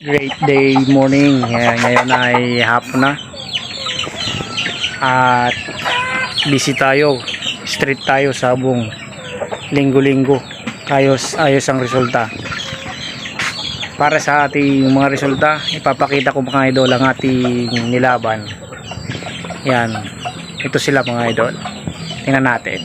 Great day morning. Ngayon, ay hapon na. At busy tayo. Street tayo sa buong linggo-linggo. Ayos, ayos ang resulta. Para sa ating mga resulta, ipapakita ko mga idol ang ating nilaban. Yan. Ito sila mga idol. Tingnan natin.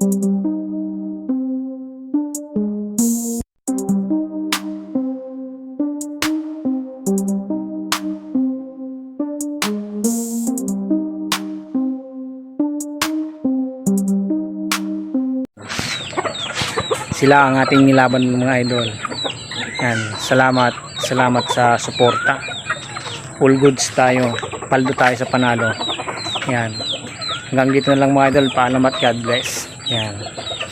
Sila ang ating nilaban mga idol. Yan salamat salamat sa suporta. All goods tayo paldo tayo sa panalo. Yan. Hanggang dito na lang mga idol. Paalam at God bless yan.